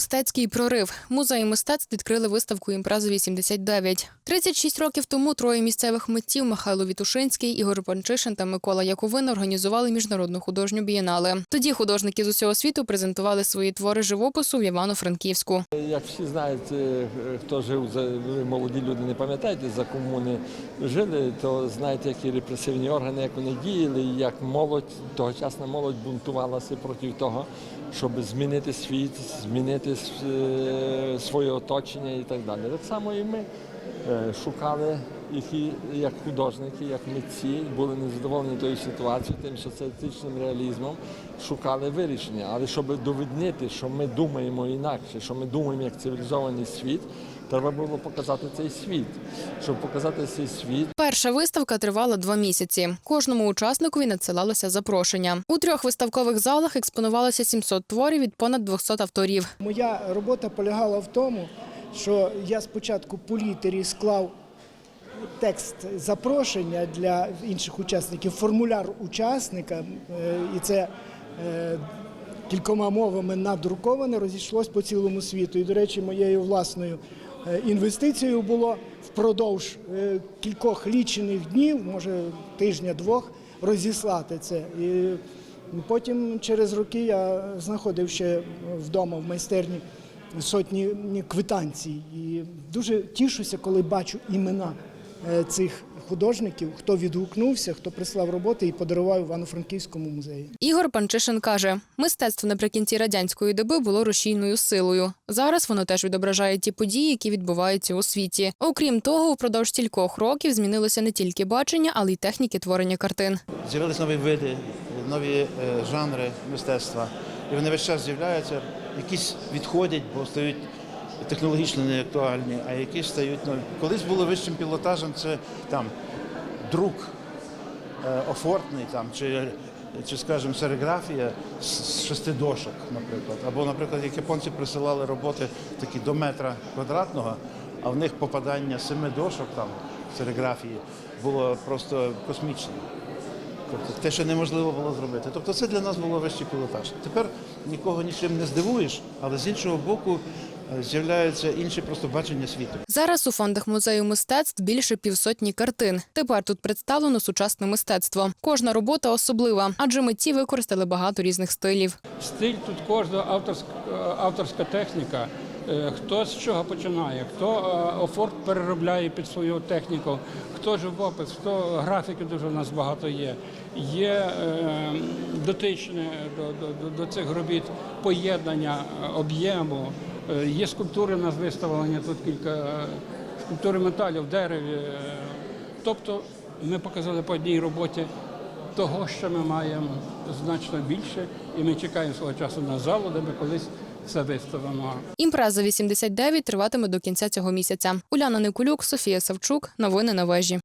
Мистецький прорив. Музеї мистецтв відкрили виставку Імпреза 89. 36 років тому троє місцевих митців Михайло Вітушинський, Ігор Панчишин та Микола Яковин організували міжнародну художню бієнале. Тоді художники з усього світу презентували свої твори живопису в Івано-Франківську. Як всі знають, е, хто жив за молоді люди, не пам'ятаєте, за комуни жили, то знаєте, які репресивні органи, як вони діяли, як молодь, тогочасна молодь бунтувалася проти того, щоб змінити світ, змінити е, своє оточення і так далі. Так само і ми е, шукали, які як художники, як митці, були незадоволені тою ситуацією, тим соціалістичним реалізмом, шукали вирішення. Але щоб довіднити, що ми думаємо інакше, що ми думаємо як цивілізований світ, треба було показати цей світ. Щоб показати цей світ, Перша виставка тривала два місяці. Кожному учасникові надсилалося запрошення. У трьох виставкових залах експонувалося 700 творів від понад 200 авторів. Моя робота полягала в тому, що я спочатку по літері склав текст запрошення для інших учасників, формуляр учасника, е, і це е, кількома мовами надруковане, розійшлось по цілому світу. І, до речі, моєю власною інвестицією було впродовж е, кількох лічених днів, може тижня-двох, розіслати це. І Потім через роки я знаходив ще вдома в майстерні сотні квитанцій. І дуже тішуся, коли бачу імена е, цих художників, хто відгукнувся, хто прислав роботи і подарував Івано-Франківському музеї. Ігор Панчишин каже, мистецтво наприкінці радянської доби було рушійною силою. Зараз воно теж відображає ті події, які відбуваються у світі. Окрім того, упродовж стількох років змінилося не тільки бачення, але й техніки творення картин. З'явились нові види, нові е, жанри мистецтва. І вони весь час з'являються, якісь відходять, бо стають технологічно неактуальні, а якісь стають нові. Колись було вищим пілотажем це там друк е, офортний там, чи, чи скажімо, сериграфія з шести дошок, наприклад. Або, наприклад, як японці присилали роботи такі до метра квадратного, а в них попадання семи дошок там сериграфії було просто космічне. Тобто те, що неможливо було зробити. Тобто це для нас було вищий пілотаж. Тепер нікого нічим не здивуєш, але з іншого боку з'являються інші просто бачення світу. Зараз у фондах музею мистецтв більше півсотні картин. Тепер тут представлено сучасне мистецтво. Кожна робота особлива, адже митці використали багато різних стилів. Стиль тут кожна авторська, авторська техніка. Е, Хто з чого починає, хто е, офорт переробляє під свою техніку, хто живопис, хто графіки дуже у нас багато є. Є е, дотичне до, до, до, цих робіт поєднання е, об'єму. Є скульптури у нас виставлені, тут кілька скульптури металів, в дереві. Тобто ми показали по одній роботі того, що ми маємо значно більше, і ми чекаємо свого часу на залу, де ми колись все виставимо. Імпреза 89 триватиме до кінця цього місяця. Уляна Никулюк, Софія Савчук. Новини на вежі.